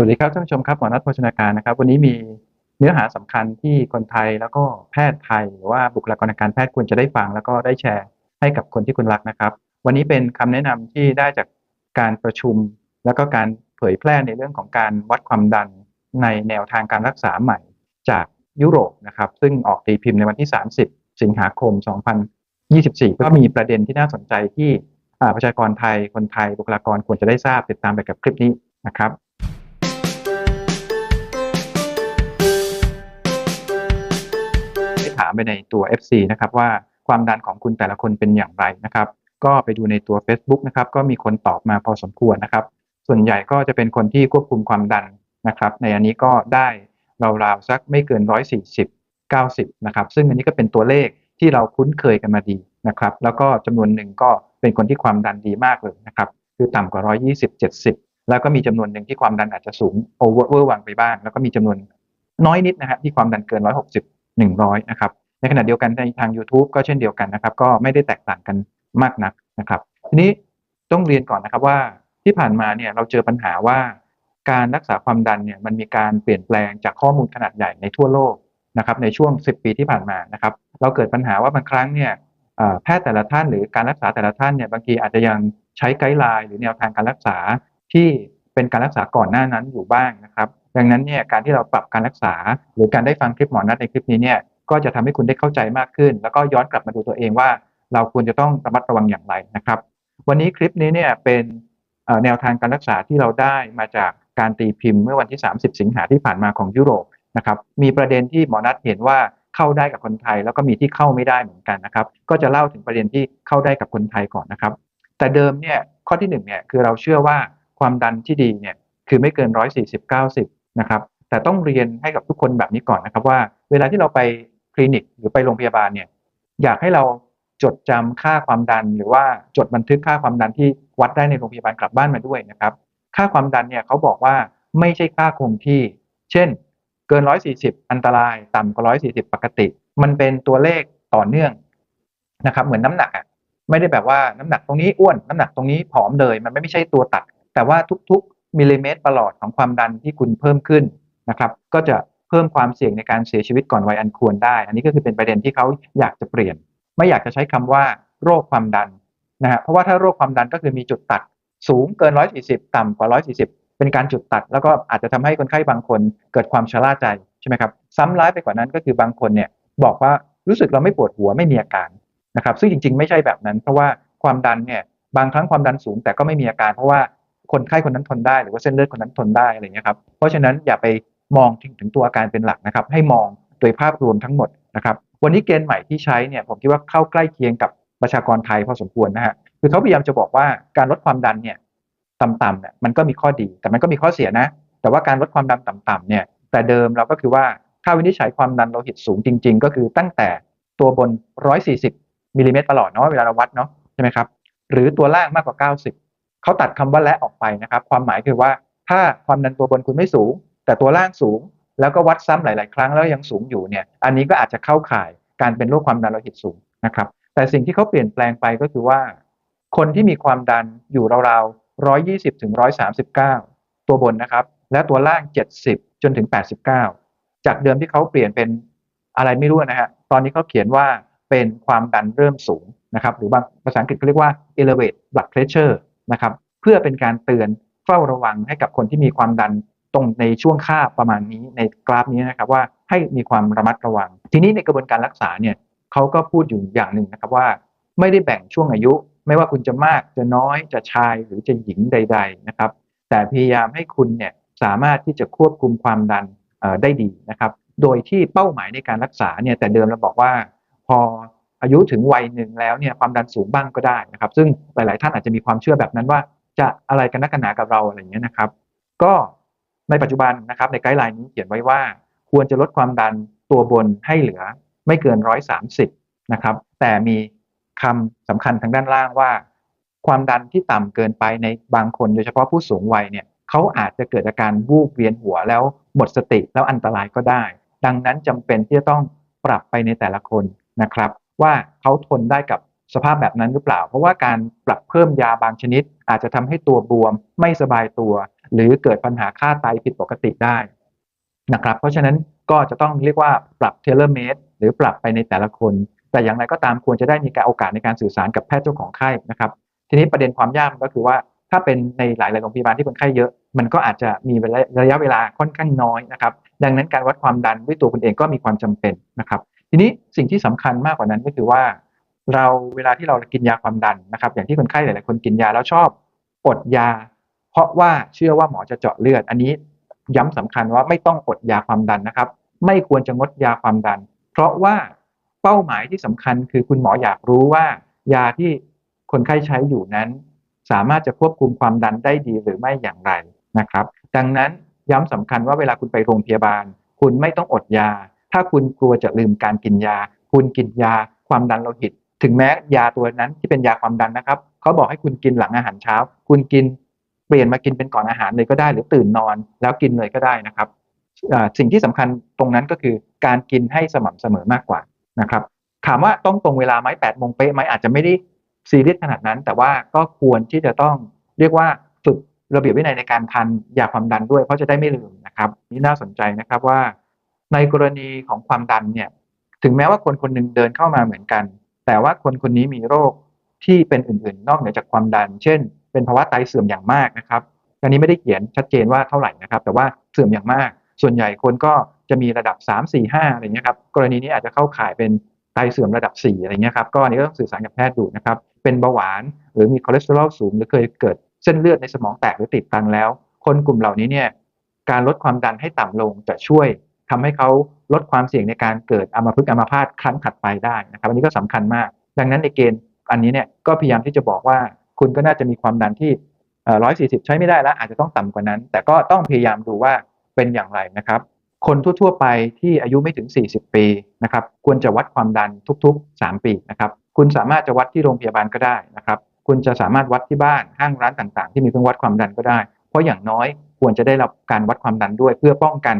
สวัสดีครับท่านผู้ชมครับหมอนัทโภชนาการนะครับ วันนี้มีเนื้อหาสำคัญที่คนไทยแล้วก็แพทย์ไทย หรือว่าบุคลากรทางการแพทย์ควรจะได้ฟัง แล้วก็ได้แชร์ให้กับคนที่คุณรักนะครับ วันนี้เป็นคำแนะนำที่ได้จากการประชุม แล้วก็การเผยแพร่ในเรื่องของการวัดความดันในแนวทางการรักษาใหม่จากยุโรปนะครับ ซึ่งออกตีพิมพ์ในวันที่ 30 สิงหาคม 2024 ก็มีประเด็นที่น่าสนใจที่ประชากรไทยคนไทยบุคลากรควรจะได้ทราบติดตามไปกับคลิปนี้นะครับ ถามไปในตัว FC นะครับว่าความดันของคุณแต่ละคนเป็นอย่างไรนะครับ ก็ไปดูในตัว Facebook นะครับ ก็มีคนตอบมาพอสมควรนะครับ ส่วนใหญ่ก็จะเป็นคนที่ควบคุมความดันนะครับ ในอันนี้ก็ได้ราวๆสักไม่เกิน 140 90 นะครับ ซึ่งอันนี้ก็เป็นตัวเลขที่เราคุ้นเคยกันมาดีนะครับ แล้วก็จำนวนหนึ่งก็เป็นคนที่ความดันดีมากเลยนะครับ คือต่ำกว่า 120 70 แล้วก็มีจำนวนหนึ่งที่ความดันอาจจะสูงโอเวอร์วังไปบ้าง แล้วก็มีจำนวนน้อยนิดนะครับที่ความดันเกิน 160 100นะครับในขณะเดียวกันในทาง YouTube ก็เช่นเดียวกันนะครับ ก็ไม่ได้แตกต่างกันมากนักนะครับทีนี้ต้องเรียนก่อนนะครับว่าที่ผ่านมาเนี่ยเราเจอปัญหาว่าการรักษาความดันเนี่ยมันมีการเปลี่ยนแปลงจากข้อมูลขนาดใหญ่ในทั่วโลกนะครับในช่วง 10 ปีที่ผ่านมานะครับ เราเกิดปัญหาว่าบางครั้งเนี่ยแพทย์แต่ละท่านหรือการรักษาแต่ละท่านเนี่ยบางทีอาจจะยังใช้ไกด์ไลน์หรือแนวทางการรักษาที่เป็นการรักษาก่อนหน้านั้นอยู่บ้างนะครับ ดังนั้นเนี่ยการที่เราปรับการรักษา หรือการได้ฟังคลิปหมอนัดในคลิปนี้เนี่ยก็จะทำให้คุณได้เข้าใจมากขึ้น แล้วก็ย้อนกลับมาดูตัวเองว่า เราควรจะต้องระมัดระวังอย่างไรนะครับ วันนี้คลิปนี้เนี่ยเป็นแนวทางการรักษาที่เราได้มาจากการตีพิมพ์เมื่อวันที่ 30 สิงหาที่ผ่านมาของยุโรปนะครับมีประเด็นที่หมอนัดเห็นว่าเข้าได้กับคนไทย แล้วก็มีที่เข้าไม่ได้เหมือนกันนะครับ ก็จะเล่าถึงประเด็นที่เข้าได้กับคนไทยก่อนนะครับ แต่เดิมเนี่ยข้อที่หนึ่งเนี่ยคือเราเชื่อว่าความดันที่ดีเนี่ยคือไม่เกิน 140 90 นะครับ แต่ต้องเรียนให้กับทุกคนแบบนี้ก่อนนะครับ ว่า เวลาที่เราไปคลินิกหรือไปโรงพยาบาลเนี่ย อยากให้เราจดจำค่าความดัน หรือว่าจดบันทึกค่าความดันที่วัดได้ในโรงพยาบาลกลับบ้านมาด้วยนะครับ ค่าความดันเนี่ยเขาบอกว่าไม่ใช่ค่าคงที่ เช่น เกิน 140 อันตราย ต่ำกว่า 140 ปกติ มันเป็นตัวเลขต่อเนื่องนะครับ เหมือนน้ำหนักอะไม่ได้แบบว่าน้ำหนักตรงนี้อ้วนน้ำหนักตรงนี้ผอมเลย มันไม่ใช่ตัวตัด แต่ว่าทุกๆ มิลลิเมตรประหลอดของความดันที่คุณเพิ่มขึ้นนะครับก็จะเพิ่มความเสี่ยงในการเสียชีวิตก่อนวัยอันควรได้ อันนี้ก็คือเป็นประเด็นที่เขาอยากจะเปลี่ยน ไม่อยากจะใช้คำว่าโรคความดันนะฮะเพราะว่าถ้าโรคความดันก็คือมีจุดตัดสูงเกิน 140 ต่ำกว่า 140 เป็นการจุดตัด แล้วก็อาจจะทำให้คนไข้บางคนเกิดความชะล่าใจใช่ไหมครับซ้ำร้ายไปกว่านั้นก็คือบางคนเนี่ยบอกว่ารู้สึกเราไม่ปวดหัวไม่มีอาการนะครับซึ่งจริง ๆ ไม่ใช่แบบนั้น เพราะว่าความดันเนี่ยบางครั้งความดันสูงแต่ก็ไม่มีอาการ เพราะว่า คนไข้คนนั้นทนได้หรือว่าเส้นเลือดคนนั้นทนได้อะไรอย่างเงี้ยครับเพราะฉะนั้นอย่าไปมองถึงถึงตัวอาการเป็นหลักนะครับ ให้มองโดยภาพรวมทั้งหมดนะครับ วันนี้เกณฑ์ใหม่ที่ใช้เนี่ยผมคิดว่าเข้าใกล้เคียงกับประชากรไทยพอสมควรนะฮะคือเขาพยายามจะบอกว่าการลดความดันเนี่ยต่ำๆเนี่ยมันก็มีข้อดี แต่มันก็มีข้อเสียนะ แต่ว่าการลดความดันต่ำๆเนี่ย แต่เดิมเราก็คือว่าค่าวินิจฉัยความดันโลหิตสูงจริง ๆ ก็คือตั้งแต่ตัวบน 140มิลลิเมตรประหลอดเนาะเวลาเราวัดเนาะใช่ไหมครับหรือตัวล่างมากกว่า 90 เขาตัดคำว่าและออกไปนะครับ ความหมายคือว่าถ้าความดันตัวบนคุณไม่สูง แต่ตัวล่างสูง แล้วก็วัดซ้ำหลาย ๆ ครั้งแล้วยังสูงอยู่เนี่ย อันนี้ก็อาจจะเข้าข่ายการเป็นโรคความดันโลหิตสูงนะครับ แต่สิ่งที่เขาเปลี่ยนแปลงไปก็คือว่า คนที่มีความดันอยู่ราวๆ120ถึง139ตัวบนนะครับ และตัวล่าง70จนถึง89จากเดิมที่เขาเปลี่ยนเป็นอะไรไม่รู้นะฮะตอนนี้เขาเขียนว่าเป็นความดันเริ่มสูงนะครับ หรือบางภาษาอังกฤษเขาเรียกว่า elevate blood pressure นะครับ เพื่อเป็นการเตือนเฝ้าระวังให้กับคนที่มีความดันตรงในช่วงค่าประมาณนี้ในกราฟนี้นะครับว่าให้มีความระมัดระวัง ทีนี้ในกระบวนการรักษาเนี่ยเขาก็พูดอยู่อย่างหนึ่งนะครับว่า ไม่ได้แบ่งช่วงอายุ ไม่ว่าคุณจะมากจะน้อยจะชายหรือจะหญิงใด ๆนะครับ แต่พยายามให้คุณเนี่ยสามารถที่จะควบคุมความดันได้ดีนะครับ โดยที่เป้าหมายในการรักษาเนี่ยแต่เดิมเราบอกว่า พอ อายุถึงวัยหนึ่งแล้วเนี่ยความดันสูงบ้างก็ได้นะครับ ซึ่งหลาย ๆ ท่านอาจจะมีความเชื่อแบบนั้นว่า จะอะไรกันนักกันหนากับเราอะไรอย่างเงี้ยนะครับ ก็ในปัจจุบันนะครับในไกด์ไลน์นี้เขียนไว้ว่า ควรจะลดความดันตัวบนให้เหลือไม่เกิน130นะครับ แต่มีคำสำคัญทางด้านล่างว่า ความดันที่ต่ำเกินไปในบางคน โดยเฉพาะผู้สูงวัยเนี่ยเขาอาจจะเกิดอาการวูบเวียนหัวแล้วหมดสติแล้วอันตรายก็ได้ ดังนั้นจำเป็นที่จะต้องปรับไปในแต่ละคนนะครับ ว่าเขาทนได้กับสภาพแบบนั้นหรือเปล่า เพราะว่าการปรับเพิ่มยาบางชนิด อาจจะทำให้ตัวบวมไม่สบายตัว หรือเกิดปัญหาค่าไตผิดปกติได้นะครับเพราะฉะนั้นก็จะต้องเรียกว่าปรับเทเลเมดหรือปรับไปในแต่ละคน แต่อย่างไรก็ตามควรจะได้มีการโอกาสในการสื่อสารกับแพทย์เจ้าของไข้นะครับทีนี้ประเด็นความยากก็คือว่าถ้าเป็นในหลาย ๆ โรงพยาบาลที่คนไข้เยอะ มันก็อาจจะมีระยะเวลาค่อนข้างน้อยนะครับ ดังนั้นการวัดความดันด้วยตัวคุณเองก็มีความจำเป็นนะครับ ทีนี้สิ่งที่สำคัญมากกว่านั้นก็คือว่า เราเวลาที่เรากินยาความดันนะครับ อย่างที่คนไข้หลาย ๆ คนกินยาแล้วชอบอดยา เพราะว่าเชื่อว่าหมอจะเจาะเลือด อันนี้ย้ำสำคัญว่าไม่ต้องอดยาความดันนะครับ ไม่ควรจะงดยาความดัน เพราะว่าเป้าหมายที่สำคัญคือคุณหมออยากรู้ว่า ยาที่คนไข้ใช้อยู่นั้น สามารถจะควบคุมความดันได้ดีหรือไม่อย่างไรนะครับ ดังนั้นย้ำสำคัญว่าเวลาคุณไปโรงพยาบาล คุณไม่ต้องอดยา ถ้าคุณกลัวจะลืมการกินยา คุณกินยาความดันโลหิต ถึงแม้ยาตัวนั้นที่เป็นยาความดันนะครับเขาบอกให้คุณกินหลังอาหารเช้า คุณกินเปลี่ยนมากินเป็นก่อนอาหารเลยก็ได้ หรือตื่นนอนแล้วกินเลยก็ได้นะครับสิ่งที่สำคัญตรงนั้นก็คือการกินให้สม่ำเสมอมากกว่านะครับถามว่าต้องตรงเวลาไหมแปดโมงเป๊ะไหมอาจจะไม่ได้ซีเรียสขนาดนั้น แต่ว่าก็ควรที่จะต้องเรียกว่าฝึกระเบียบวินัยในการทานยาความดันด้วย เพราะจะได้ไม่ลืมนะครับ นี่น่าสนใจนะครับว่า ในกรณีของความดันเนี่ยถึงแม้ว่าคนคนหนึ่งเดินเข้ามาเหมือนกัน แต่ว่าคนคนนี้มีโรคที่เป็นอื่นๆ นอกเหนือจากความดัน เช่น เป็นภาวะไตเสื่อมอย่างมากนะครับอันนี้ไม่ได้เขียนชัดเจนว่าเท่าไหร่นะครับ แต่ว่าเสื่อมอย่างมาก ส่วนใหญ่คนก็จะมีระดับ 3 4 5อะไรเงี้ยครับกรณีนี้อาจจะเข้าข่ายเป็นไตเสื่อมระดับ 4 อะไรเงี้ยครับก็อันนี้ก็ต้องสื่อสารกับแพทย์ดูนะครับ เป็นเบาหวานหรือมีคอเลสเตอรอลสูง หรือเคยเกิดเส้นเลือดในสมองแตกหรือติดตันแล้ว คนกลุ่มเหล่านี้เนี่ยการลดความดันให้ต่ำลงจะช่วย ทำให้เขาลดความเสี่ยงในการเกิดอัมพฤกษ์อัมพาตครั้งถัดไปได้นะครับอันนี้ก็สำคัญมาก ดังนั้นในเกณฑ์อันนี้เนี่ยก็พยายามที่จะบอกว่าคุณก็น่าจะมีความดันที่ร้อยสี่สิบใช้ไม่ได้แล้ว อาจจะต้องต่ำกว่านั้น แต่ก็ต้องพยายามดูว่าเป็นอย่างไรนะครับ คนทั่วๆไปที่อายุไม่ถึง 40 ปีนะครับควรจะวัดความดันทุกๆ 3 ปีนะครับคุณสามารถจะวัดที่โรงพยาบาลก็ได้นะครับคุณจะสามารถวัดที่บ้านห้างร้านต่างๆ ที่มีเครื่องวัดความดันก็ได้ เพราะอย่างน้อยควรจะได้รับการวัดความดันด้วยเพื่อป้องกัน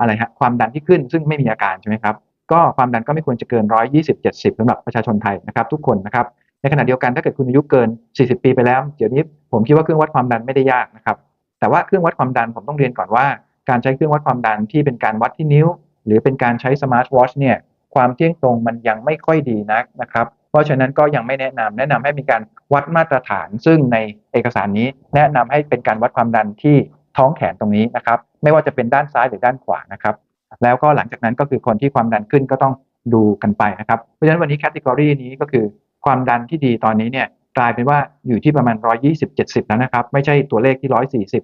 อะไรฮะความดันที่ขึ้นซึ่งไม่มีอาการใช่ไหมครับก็ความดันก็ไม่ควรจะเกิน 120 70สำหรับประชาชนไทยนะครับทุกคนนะครับในขณะเดียวกันถ้าเกิดคุณอายุเกิน 40 ปีไปแล้ว เดี๋ยวนี้ผมคิดว่าเครื่องวัดความดันไม่ได้ยากนะครับแต่ว่าเครื่องวัดความดันผมต้องเรียนก่อนว่า การใช้เครื่องวัดความดันที่เป็นการวัดที่นิ้ว หรือเป็นการใช้สมาร์ทวอชเนี่ยความเที่ยงตรงมันยังไม่ค่อยดีนักนะครับเพราะฉะนั้นก็ยังไม่แนะนำแนะนำให้มีการวัดมาตรฐาน ซึ่งในเอกสารนี้แนะนำให้เป็นการวัดความดันที่ท้องแขนตรงนี้นะครับ ไม่ว่าจะเป็นด้านซ้ายหรือด้านขวานะครับ แล้วก็หลังจากนั้นก็คือคนที่ความดันขึ้นก็ต้องดูกันไปนะครับ เพราะฉะนั้นวันนี้แคตตากรีนี้ก็คือความดันที่ดีตอนนี้เนี่ยกลายเป็นว่าอยู่ที่ประมาณ 120 70 แล้วนะครับ ไม่ใช่ตัวเลขที่ 140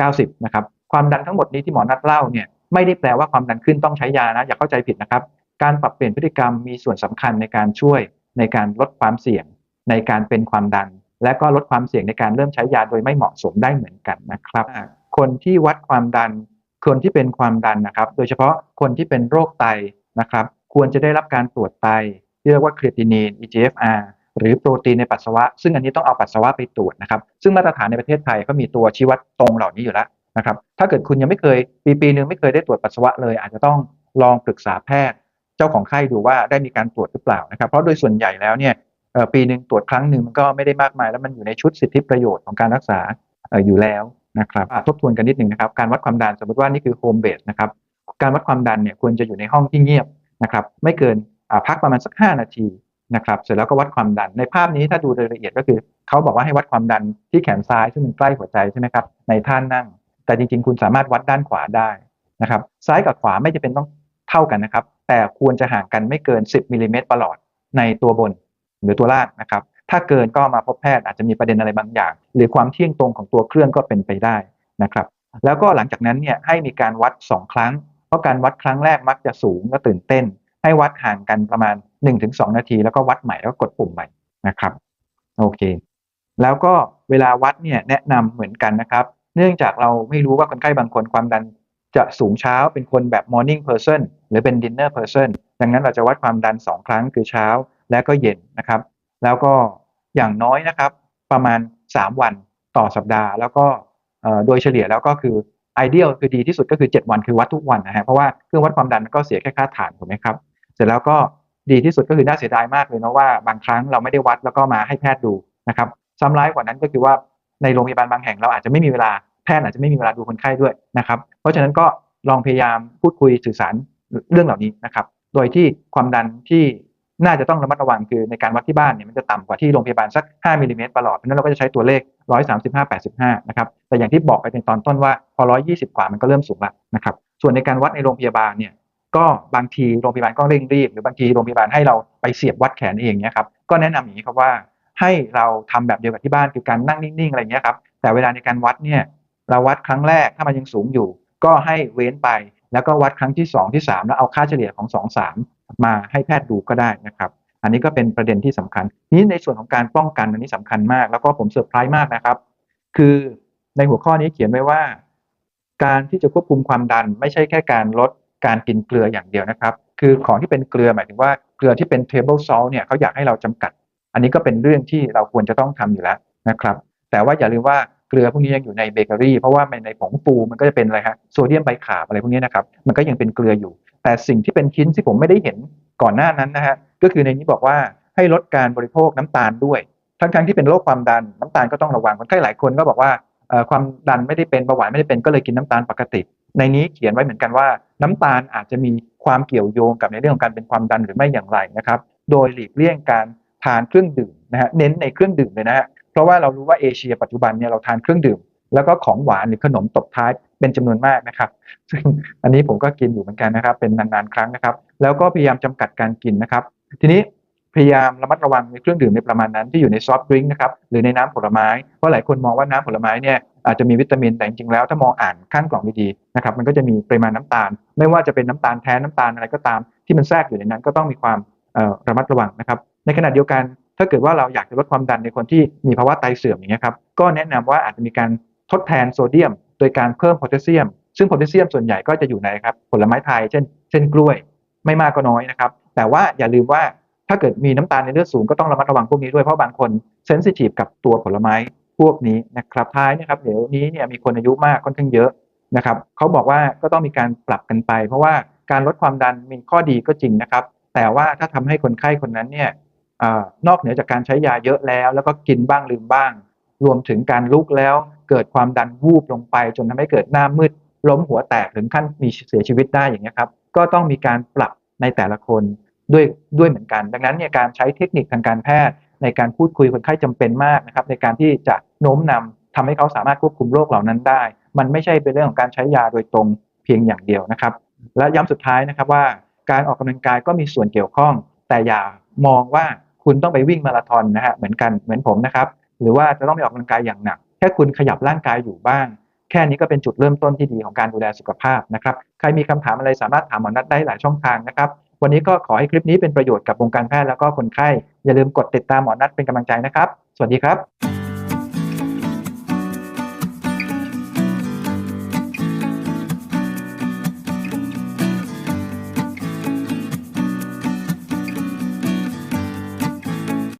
90 นะครับ ความดันทั้งหมดนี้ที่หมอนัดเล่าเนี่ยไม่ได้แปลว่าความดันขึ้นต้องใช้ยานะ อย่าเข้าใจผิดนะครับ การปรับเปลี่ยนพฤติกรรมมีส่วนสำคัญในการช่วยในการลดความเสี่ยง ในการเป็นความดัน และก็ลดความเสี่ยงในการเริ่มใช้ยาโดยไม่เหมาะสมได้เหมือนกันนะครับ คนที่วัดความดัน คนที่เป็นความดันนะครับ โดยเฉพาะคนที่เป็นโรคไตนะครับ ควรจะได้รับการตรวจไตเรียกว่าครีตินีน EGFR หรือโปรตีนในปัสสาวะ ซึ่งอันนี้ต้องเอาปัสสาวะไปตรวจนะครับ ซึ่งมาตรฐานในประเทศไทยก็มีตัวชี้วัดตรงเหล่านี้อยู่แล้วนะครับ ถ้าเกิดคุณยังไม่เคย ปีปีหนึ่งไม่เคยได้ตรวจปัสสาวะเลย อาจจะต้องลองปรึกษาแพทย์ เจ้าของไข้ดูว่าได้มีการตรวจหรือเปล่านะครับ เพราะโดยส่วนใหญ่แล้วเนี่ยปีหนึ่งตรวจครั้งหนึ่งมันก็ไม่ได้มากมาย แล้วมันอยู่ในชุดสิทธิประโยชน์ของการรักษาอยู่แล้ว นะครับทบทวนกันนิดหนึ่งนะครับ การวัดความดันสมมติว่านี่คือโฮมเบสนะครับ การวัดความดันเนี่ยควรจะอยู่ในห้องที่เงียบนะครับ ไม่เกินพักประมาณสัก 5 นาทีนะครับ เสร็จแล้วก็วัดความดัน ในภาพนี้ถ้าดูรายละเอียดก็คือเขาบอกว่าให้วัดความดันที่แขนซ้ายซึ่งมันใกล้หัวใจใช่ไหมครับ ในท่านั่ง แต่จริงๆ คุณสามารถวัดด้านขวาได้นะครับ ซ้ายกับขวาไม่จะเป็นต้องเท่ากันนะครับ แต่ควรจะห่างกันไม่เกิน 10มิลลิเมตรตลอดในตัวบนหรือตัวล่างนะครับ ถ้าเกินก็มาพบแพทย์อาจจะมีประเด็นอะไรบางอย่าง หรือความเที่ยงตรงของตัวเครื่องก็เป็นไปได้นะครับ แล้วก็หลังจากนั้นเนี่ยให้มีการวัด 2 ครั้ง เพราะการวัดครั้งแรกมักจะสูงและตื่นเต้น ให้วัดห่างกันประมาณ 1-2 นาที แล้วก็วัดใหม่แล้วก็กดปุ่มใหม่นะครับโอเค แล้วก็เวลาวัดเนี่ยแนะนำเหมือนกันนะครับ เนื่องจากเราไม่รู้ว่าคนไข้บางคนความดันจะสูงเช้าเป็นคนแบบ morning person หรือเป็น dinner person ดังนั้นเราจะวัดความดัน 2 ครั้งคือเช้าและก็เย็นนะครับ แล้วก็ อย่างน้อยนะครับ ประมาณ 3 วันต่อสัปดาห์ แล้วก็โดยเฉลี่ยแล้วก็คือไอเดียลคือดีที่สุดก็คือ 7 วันคือวัดทุกวันนะฮะเพราะว่าเครื่องวัดความดันก็เสียแค่ค่าฐานถูกไหมครับ เสร็จแล้วก็ดีที่สุดก็คือน่าเสียดายมากเลยเนาะว่าบางครั้งเราไม่ได้วัดแล้วก็มาให้แพทย์ดูนะครับซ้ำร้ายกว่านั้นก็คือว่าในโรงพยาบาลบางแห่งเราอาจจะไม่มีเวลาแพทย์อาจจะไม่มีเวลาดูคนไข้ด้วยนะครับ เพราะฉะนั้นก็ลองพยายามพูดคุยสื่อสารเรื่องเหล่านี้นะครับ โดยที่ความดันที่ น่าจะต้องระมัดระวังคือในการวัดที่บ้านเนี่ยมันจะต่ำกว่าที่โรงพยาบาลสัก 5มิลลิเมตรประหลอดเพราะนั้นเราก็จะใช้ตัวเลข 135 85 นะครับ แต่อย่างที่บอกไปในตอนต้นว่าพอ 120 กว่ามันก็เริ่มสูงล้วนะครับ ส่วนในการวัดในโรงพยาบาลเนี่ยก็บางทีโรงพยาบาลก็เร่งรีบ หรือบางทีโรงพยาบาลให้เราไปเสียบวัดแขนเองเนี่ยครับก็แนะนำอย่างนี้ครับว่าให้เราทำแบบเดียวกับที่บ้านคือการนั่งนิ่งๆอะไรเงี้ยครับแต่เวลาในการวัดเนี่ยเราวัดครั้งแรกถ้ามันยังสูงอยู่ ก็ให้เว้นไปแล้วก็วัดครั้งที่ 2 ที่ 3 แล้วเอาค่าเฉลี่ยของ 2 3 มาให้แพทย์ดูก็ได้นะครับ อันนี้ก็เป็นประเด็นที่สำคัญ นี้ในส่วนของการป้องกันอันนี้สำคัญมาก แล้วก็ผมเซอร์ไพรส์มากนะครับ คือในหัวข้อนี้เขียนไว้ว่า การที่จะควบคุมความดัน ไม่ใช่แค่การลดการกินเกลืออย่างเดียวนะครับ คือของที่เป็นเกลือหมายถึงว่าเกลือที่เป็น table salt เนี่ยเขาอยากให้เราจำกัด อันนี้ก็เป็นเรื่องที่เราควรจะต้องทำอยู่แล้วนะครับ แต่ว่าอย่าลืมว่าเกลือพวกนี้ยังอยู่ในเบเกอรี่เพราะว่าในผงฟูมันก็จะเป็นอะไรฮะโซเดียมไบคาร์บอะไรพวกนี้นะครับ มันก็ยังเป็นเกลืออยู่ แต่สิ่งที่เป็นชิ้นที่ผมไม่ได้เห็นก่อนหน้านั้นนะฮะก็คือในนี้บอกว่าให้ลดการบริโภคน้ำตาลด้วย ทั้งๆที่เป็นโรคความดันน้ำตาลก็ต้องระวังคนไข้หลายคนก็บอกว่าความดันไม่ได้เป็นเบาหวานไม่ได้เป็นก็เลยกินน้ำตาลปกติ ในนี้เขียนไว้เหมือนกันว่า น้ำตาลอาจจะมีความเกี่ยวโยงกับในเรื่องของการเป็นความดันหรือไม่อย่างไรนะครับ โดยหลีกเลี่ยงการทานเครื่องดื่มนะฮะเน้นในเครื่องดื่มเลยนะฮะเพราะว่าเรารู้ว่าเอเชียปัจจุบันเนี่ยเราทานเครื่องดื่ม แล้วก็ของหวานหรือขนมตบท้าย เป็นจำนวนมากนะครับ ซึ่งอันนี้ผมก็กินอยู่เหมือนกันนะครับ เป็นนานๆครั้งนะครับ แล้วก็พยายามจำกัดการกินนะครับ ทีนี้พยายามระมัดระวังในเครื่องดื่มในประมาณนั้นที่อยู่ในซอฟต์ดริงก์นะครับหรือในน้ำผลไม้ เพราะหลายคนมองว่าน้ำผลไม้เนี่ยอาจจะมีวิตามินแต่จริงๆแล้วถ้ามองอ่านข้างกล่องดีๆนะครับมันก็จะมีปริมาณน้ำตาล ไม่ว่าจะเป็นน้ำตาลแท้น้ำตาลอะไรก็ตาม ที่มันแทรกอยู่ในนั้นก็ต้องมีความระมัดระวังนะครับ ในขณะเดียวกัน ถ้าเกิดว่าเราอยากจะลดความดันในคนที่มีภาวะไตเสื่อมอย่างเงี้ยครับก็แนะนำว่าอาจจะมีการทดแทนโซเดียม ดยการเพิ่มโพแทสเซียม ซึ่งโพแทสเซียมส่วนใหญ่ก็จะอยู่ในครับผลไม้ไทย เช่น เช่นกล้วยไม่มากก็น้อยนะครับ แต่ว่าอย่าลืมว่าถ้าเกิดมีน้ำตาลในเลือดสูงก็ต้องระมัดระวังพวกนี้ด้วยเพราะบางคนเซนซิทีฟกับตัวผลไม้พวกนี้นะครับท้ายนะครับเดี๋ยวนี้เนี่ยมีคนอายุมากค่อนข้างเยอะนะครับเขาบอกว่าก็ต้องมีการปรับกันไป เพราะว่าการลดความดันมีข้อดีก็จริงนะครับ แต่ว่าถ้าทำให้คนไข้คนนั้นเนี่ยอนอกเหนือจากการใช้ยาเยอะแล้ว แล้วก็กินบ้างลืมบ้าง รวมถึงการลุกแล้วเกิดความดันวูบลงไป จนทำให้เกิดหน้ามืด ล้มหัวแตกถึงขั้นมีเสียชีวิตได้อย่างนี้ครับ ก็ต้องมีการปรับในแต่ละคนด้วยด้วยเหมือนกัน ดังนั้นเนี่ยการใช้เทคนิคทางการแพทย์ ในการพูดคุยคนไข้จำเป็นมากนะครับ ในการที่จะโน้มนำทำให้เขาสามารถควบคุมโรคเหล่านั้นได้ มันไม่ใช่เป็นเรื่องของการใช้ยาโดยตรงเพียงอย่างเดียวนะครับ และย้ำสุดท้ายนะครับว่า การออกกำลังกายก็มีส่วนเกี่ยวข้อง แต่อย่ามองว่าคุณต้องไปวิ่งมาราธอนนะฮะเหมือนกันเหมือนผมนะครับ หรือว่าจะต้องไปออกกำลังกายอย่างหนัก แค่คุณขยับร่างกายอยู่บ้าง แค่นี้ก็เป็นจุดเริ่มต้นที่ดีของการดูแลสุขภาพนะครับใครมีคำถามอะไรสามารถถามหมอนัดได้หลายช่องทางนะครับวันนี้ก็ขอให้คลิปนี้เป็นประโยชน์กับวงการแพทย์แล้วก็คนไข้ อย่าลืมกดติดตามหมอนัดเป็นกำลังใจนะครับ สวัสดีครับ